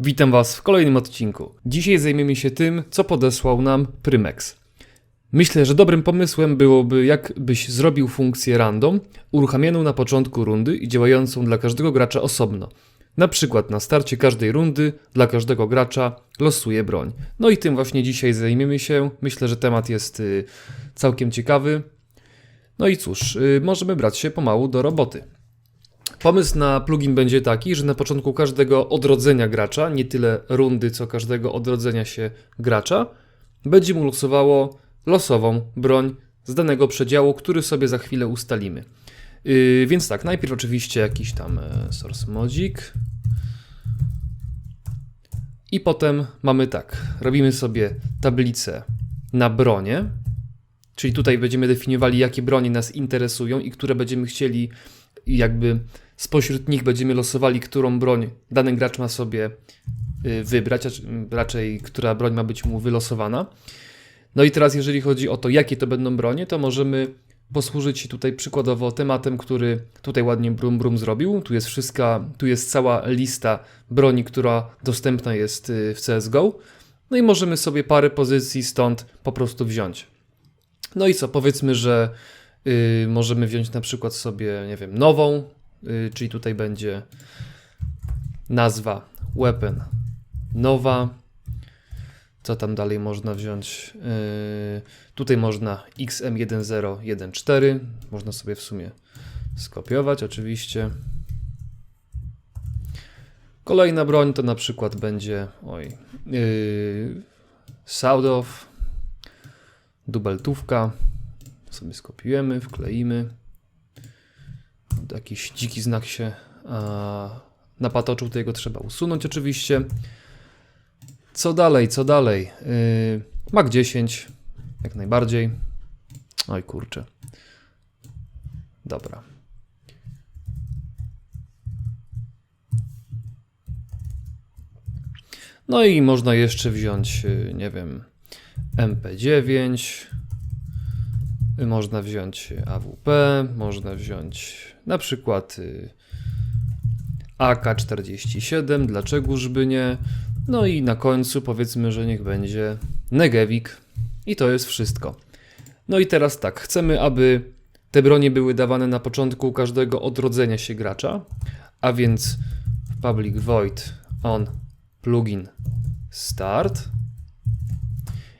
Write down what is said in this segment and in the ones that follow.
Witam Was w kolejnym odcinku. Dzisiaj zajmiemy się tym, co podesłał nam Prymex. Myślę, że dobrym pomysłem byłoby, jakbyś zrobił funkcję random, uruchamianą na początku rundy i działającą dla każdego gracza osobno. Na przykład na starcie każdej rundy dla każdego gracza losuje broń. No i tym właśnie dzisiaj zajmiemy się. Myślę, że temat jest y, całkiem ciekawy. No i cóż, y, możemy brać się pomału do roboty. Pomysł na plugin będzie taki, że na początku każdego odrodzenia gracza, nie tyle rundy, co każdego odrodzenia się gracza, będzie mu losowało losową broń z danego przedziału, który sobie za chwilę ustalimy. Yy, więc tak, najpierw oczywiście jakiś tam e, source modzik. I potem mamy tak, robimy sobie tablicę na bronie, czyli tutaj będziemy definiowali, jakie broni nas interesują i które będziemy chcieli jakby spośród nich będziemy losowali, którą broń dany gracz ma sobie y, wybrać, a raczej która broń ma być mu wylosowana. No i teraz, jeżeli chodzi o to, jakie to będą bronie, to możemy posłużyć się tutaj przykładowo tematem, który tutaj ładnie Brum Brum zrobił. Tu jest wszystka, tu jest cała lista broni, która dostępna jest y, w CSGO. No i możemy sobie parę pozycji stąd po prostu wziąć. No i co, powiedzmy, że yy, możemy wziąć na przykład sobie, nie wiem, nową, yy, czyli tutaj będzie nazwa weapon nowa. Co tam dalej można wziąć? Yy, tutaj można XM1014, można sobie w sumie skopiować oczywiście. Kolejna broń to na przykład będzie, oj, yy, South dubeltówka. Sobie skopiujemy, wkleimy. Jakiś dziki znak się napatoczył, to jego trzeba usunąć oczywiście. Co dalej, co dalej? Yy, Mac 10, jak najbardziej. Oj kurczę. Dobra. No i można jeszcze wziąć, yy, nie wiem, MP9, można wziąć AWP, można wziąć na przykład y, AK-47, dlaczegożby nie. No i na końcu powiedzmy, że niech będzie Negewik i to jest wszystko. No i teraz tak, chcemy, aby te bronie były dawane na początku każdego odrodzenia się gracza, a więc w public void on plugin start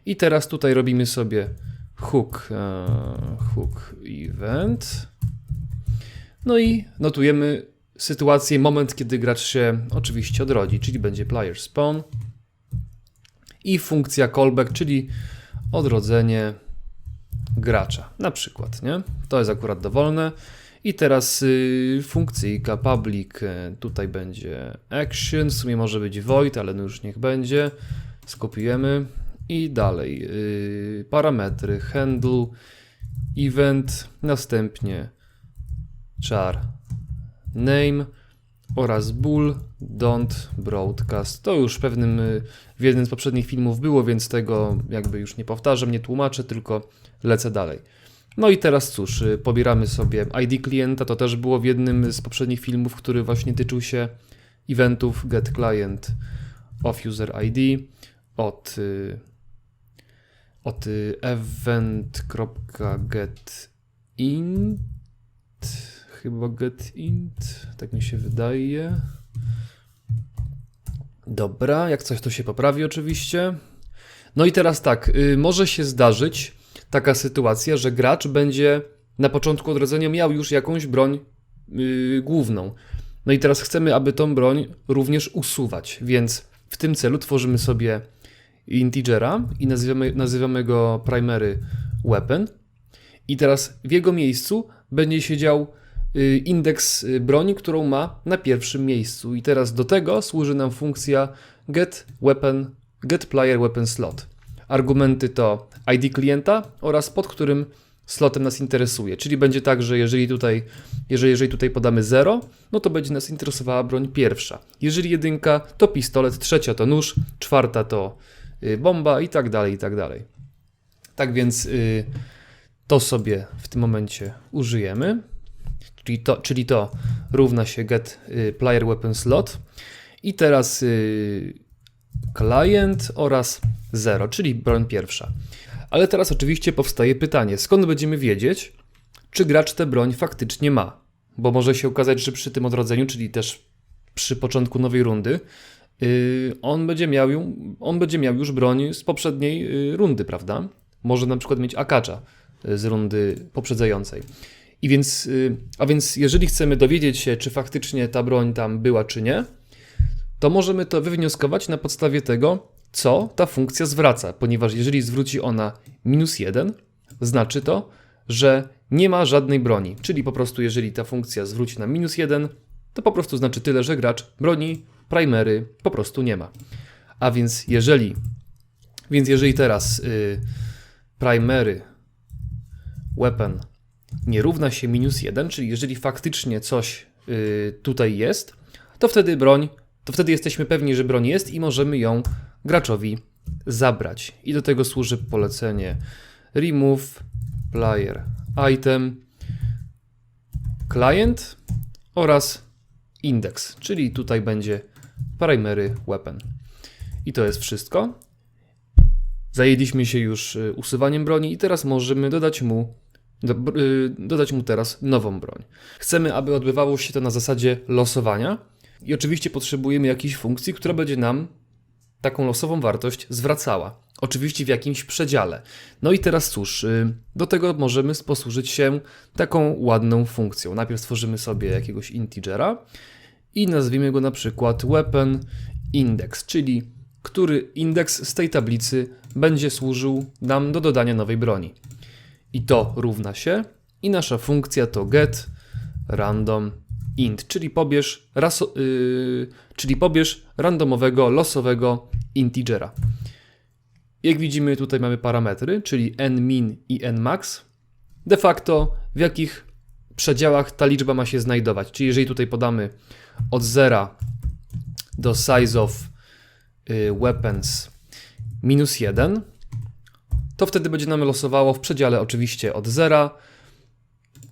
i teraz tutaj robimy sobie hook, e, hook event. No i notujemy sytuację, moment, kiedy gracz się oczywiście odrodzi, czyli będzie player spawn i funkcja callback, czyli odrodzenie gracza, na przykład, nie? To jest akurat dowolne. I teraz y, funkcyjka public, y, tutaj będzie action, w sumie może być void, ale no już niech będzie. Skopiujemy, i dalej yy, parametry handle, event, następnie char name oraz bool don't broadcast. To już pewnym, y, w jednym z poprzednich filmów było, więc tego jakby już nie powtarzam, nie tłumaczę, tylko lecę dalej. No i teraz cóż, y, pobieramy sobie ID klienta, to też było w jednym z poprzednich filmów, który właśnie tyczył się eventów get client of user ID od y, od event.getInt chyba getInt, tak mi się wydaje. Dobra, jak coś to się poprawi oczywiście. No i teraz tak, y, może się zdarzyć taka sytuacja, że gracz będzie na początku odrodzenia miał już jakąś broń yy, główną. No i teraz chcemy, aby tą broń również usuwać, więc w tym celu tworzymy sobie integera i nazywamy, nazywamy go primary weapon. I teraz w jego miejscu będzie siedział y, indeks y, broni, którą ma na pierwszym miejscu. I teraz do tego służy nam funkcja get weapon, get player weapon slot. Argumenty to ID klienta oraz pod którym slotem nas interesuje. Czyli będzie tak, że jeżeli tutaj, jeżeli, jeżeli tutaj podamy 0, no to będzie nas interesowała broń pierwsza. Jeżeli jedynka, to pistolet, trzecia to nóż, czwarta to bomba i tak dalej, i tak dalej. Tak więc y, to sobie w tym momencie użyjemy, czyli to, czyli to równa się get y, player weapon slot. I teraz y, client oraz 0, czyli broń pierwsza. Ale teraz oczywiście powstaje pytanie, skąd będziemy wiedzieć, czy gracz tę broń faktycznie ma? Bo może się okazać, że przy tym odrodzeniu, czyli też przy początku nowej rundy, on, będzie miał, ją- on będzie miał już broń z poprzedniej yy, rundy, prawda? Może na przykład mieć akacza yy, z rundy poprzedzającej. I więc, a więc jeżeli chcemy dowiedzieć się, czy faktycznie ta broń tam była, czy nie, to możemy to wywnioskować na podstawie tego, co ta funkcja zwraca, ponieważ jeżeli zwróci ona minus 1, znaczy to, że nie ma żadnej broni. Czyli po prostu, jeżeli ta funkcja zwróci nam minus 1, to po prostu znaczy tyle, że gracz broni, primery po prostu nie ma. A więc jeżeli, więc jeżeli teraz y, primary weapon nie równa się minus 1, czyli jeżeli faktycznie coś y, tutaj jest, to wtedy broń, to wtedy jesteśmy pewni, że broń jest i możemy ją graczowi zabrać. I do tego służy polecenie remove player item client oraz index, czyli tutaj będzie primary weapon. I to jest wszystko. Zajęliśmy się już y, usuwaniem broni i teraz możemy dodać mu do, y, dodać mu teraz nową broń. Chcemy, aby odbywało się to na zasadzie losowania i oczywiście potrzebujemy jakiejś funkcji, która będzie nam taką losową wartość zwracała. Oczywiście w jakimś przedziale. No i teraz cóż, y, do tego możemy posłużyć się taką ładną funkcją. Najpierw stworzymy sobie jakiegoś integera i nazwijmy go na przykład weapon index, czyli który indeks z tej tablicy będzie służył nam do dodania nowej broni. I to równa się i nasza funkcja to get random int, czyli pobierz, raso, yy, czyli pobierz randomowego, losowego integera. Jak widzimy, tutaj mamy parametry, czyli nmin i nmax. De facto w jakich przedziałach ta liczba ma się znajdować. Czyli jeżeli tutaj podamy od 0 do size of y, weapons minus 1, to wtedy będzie nam losowało w przedziale oczywiście od 0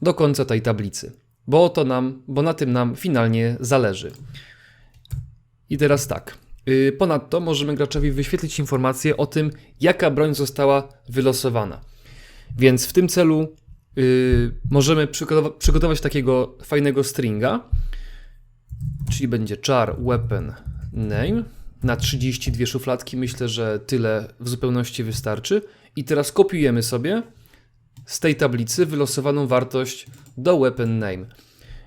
do końca tej tablicy, bo to nam, bo na tym nam finalnie zależy. I teraz tak. Yy, Ponadto możemy graczowi wyświetlić informację o tym, jaka broń została wylosowana. Więc w tym celu yy, możemy przygotowa- przygotować takiego fajnego stringa, czyli będzie char weapon name na 32 szufladki. Myślę, że tyle w zupełności wystarczy. I teraz kopiujemy sobie z tej tablicy wylosowaną wartość do weapon name.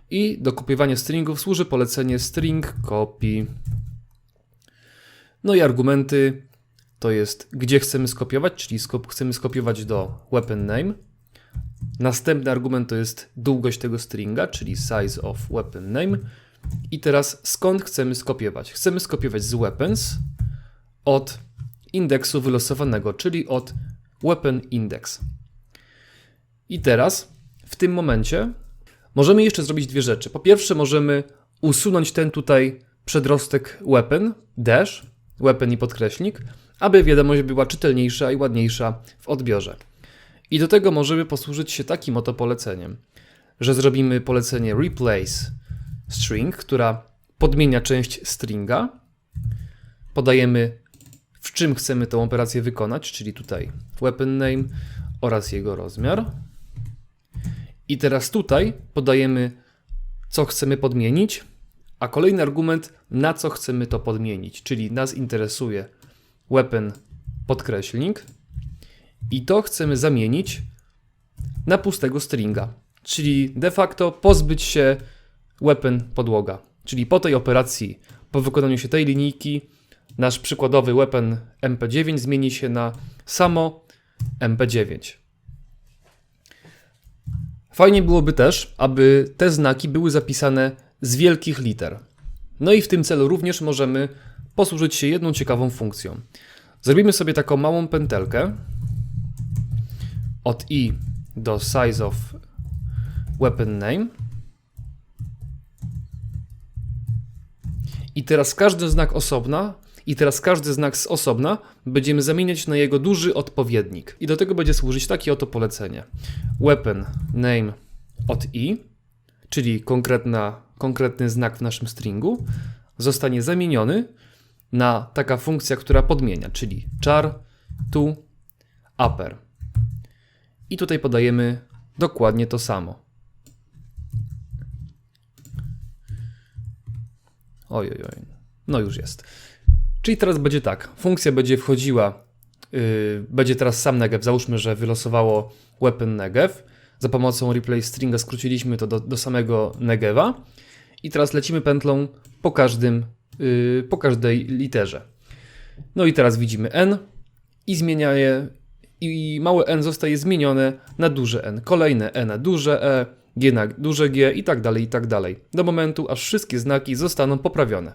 I do kopiowania stringów służy polecenie string copy. No i argumenty to jest gdzie chcemy skopiować, czyli skop chcemy skopiować do weapon name. Następny argument to jest długość tego stringa, czyli size of weapon name. I teraz skąd chcemy skopiować? Chcemy skopiować z weapons od indeksu wylosowanego, czyli od weapon index. I teraz w tym momencie możemy jeszcze zrobić dwie rzeczy. Po pierwsze, możemy usunąć ten tutaj przedrostek weapon, dash, weapon i podkreślnik, aby wiadomość była czytelniejsza i ładniejsza w odbiorze. I do tego możemy posłużyć się takim oto poleceniem, że zrobimy polecenie replace string, która podmienia część stringa. Podajemy w czym chcemy tę operację wykonać, czyli tutaj weapon name oraz jego rozmiar. I teraz tutaj podajemy, co chcemy podmienić, a kolejny argument, na co chcemy to podmienić, czyli nas interesuje weapon podkreślnik i to chcemy zamienić na pustego stringa, czyli de facto pozbyć się weapon podłoga. Czyli po tej operacji, po wykonaniu się tej linijki, nasz przykładowy weapon MP9 zmieni się na samo MP9. Fajnie byłoby też, aby te znaki były zapisane z wielkich liter. No i w tym celu również możemy posłużyć się jedną ciekawą funkcją. Zrobimy sobie taką małą pętelkę od i do size of weapon name. I teraz każdy znak osobna, i teraz każdy znak z osobna będziemy zamieniać na jego duży odpowiednik. I do tego będzie służyć takie oto polecenie. Weapon name od i, czyli konkretna, konkretny znak w naszym stringu, zostanie zamieniony na taka funkcja, która podmienia, czyli char to upper. I tutaj podajemy dokładnie to samo. Oj, oj, oj. No już jest. Czyli teraz będzie tak. Funkcja będzie wchodziła, yy, będzie teraz sam negev. Załóżmy, że wylosowało weapon negev. Za pomocą replay stringa skróciliśmy to do, do samego negeva. I teraz lecimy pętlą po każdym, yy, po każdej literze. No i teraz widzimy n i zmienia je i małe n zostaje zmienione na duże n. Kolejne e na duże e, g na duże g i tak dalej, i tak dalej. Do momentu, aż wszystkie znaki zostaną poprawione.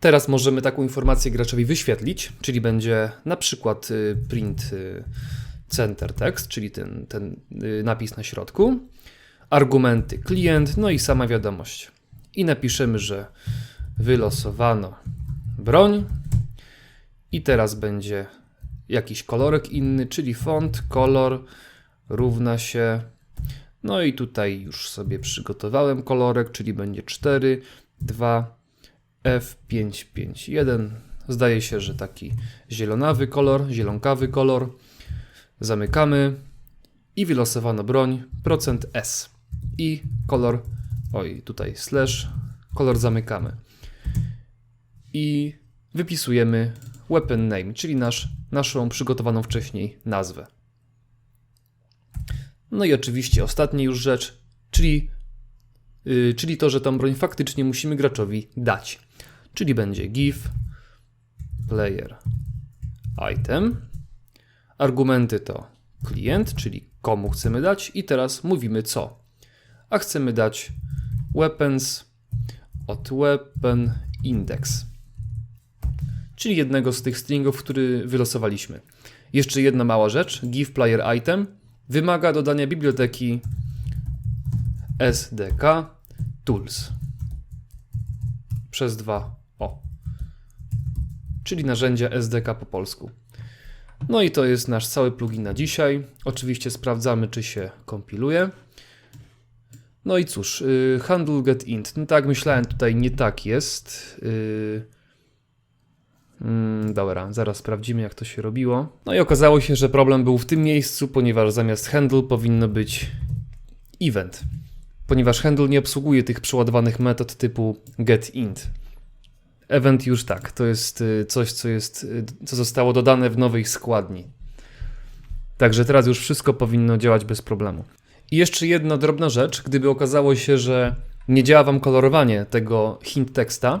Teraz możemy taką informację graczowi wyświetlić, czyli będzie na przykład y, print y, center text, czyli ten, ten y, napis na środku, argumenty klient, no i sama wiadomość. I napiszemy, że wylosowano broń i teraz będzie jakiś kolorek inny, czyli font, kolor równa się. No i tutaj już sobie przygotowałem kolorek, czyli będzie 4, 2, F551. Zdaje się, że taki zielonawy kolor, zielonkawy kolor. Zamykamy i wylosowano broń procent %S i kolor, oj tutaj slash, kolor zamykamy. I wypisujemy weapon name, czyli nasz, naszą przygotowaną wcześniej nazwę. No i oczywiście ostatnia już rzecz, czyli, yy, czyli to, że tą broń faktycznie musimy graczowi dać. Czyli będzie give player item. Argumenty to klient, czyli komu chcemy dać i teraz mówimy co. A chcemy dać weapons od weapon index czyli jednego z tych stringów, który wylosowaliśmy. Jeszcze jedna mała rzecz, give player item wymaga dodania biblioteki SDK tools przez dwa o, czyli narzędzia SDK po polsku. No i to jest nasz cały plugin na dzisiaj. Oczywiście sprawdzamy, czy się kompiluje. No i cóż, yy, handle get int. No tak, myślałem, tutaj nie tak jest. Yy, Mm, dobra, zaraz sprawdzimy jak to się robiło. No i okazało się, że problem był w tym miejscu, ponieważ zamiast handle powinno być event. Ponieważ handle nie obsługuje tych przeładowanych metod typu getInt. Event już tak, to jest y, coś, co, jest, y, co zostało dodane w nowej składni. Także teraz już wszystko powinno działać bez problemu. I jeszcze jedna drobna rzecz, gdyby okazało się, że nie działa Wam kolorowanie tego hint teksta,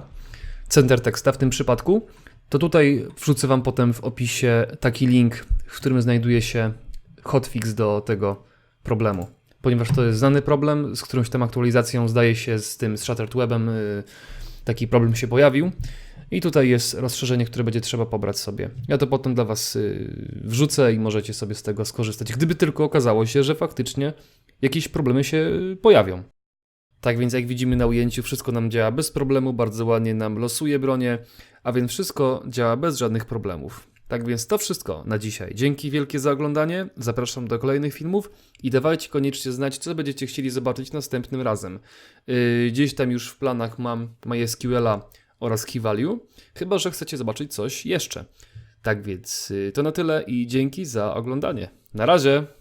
center teksta w tym przypadku, to tutaj wrzucę Wam potem w opisie taki link, w którym znajduje się hotfix do tego problemu. Ponieważ to jest znany problem, z którąś tam aktualizacją zdaje się z tym, z Shattered Webem y, taki problem się pojawił. I tutaj jest rozszerzenie, które będzie trzeba pobrać sobie. Ja to potem dla Was y, wrzucę i możecie sobie z tego skorzystać. Gdyby tylko okazało się, że faktycznie jakieś problemy się pojawią. Tak więc jak widzimy na ujęciu, wszystko nam działa bez problemu, bardzo ładnie nam losuje bronię, a więc wszystko działa bez żadnych problemów. Tak więc to wszystko na dzisiaj. Dzięki wielkie za oglądanie, zapraszam do kolejnych filmów i dawajcie koniecznie znać, co będziecie chcieli zobaczyć następnym razem. Yy, gdzieś tam już w planach mam MySQL'a oraz KeyValue, chyba że chcecie zobaczyć coś jeszcze. Tak więc yy, to na tyle i dzięki za oglądanie. Na razie!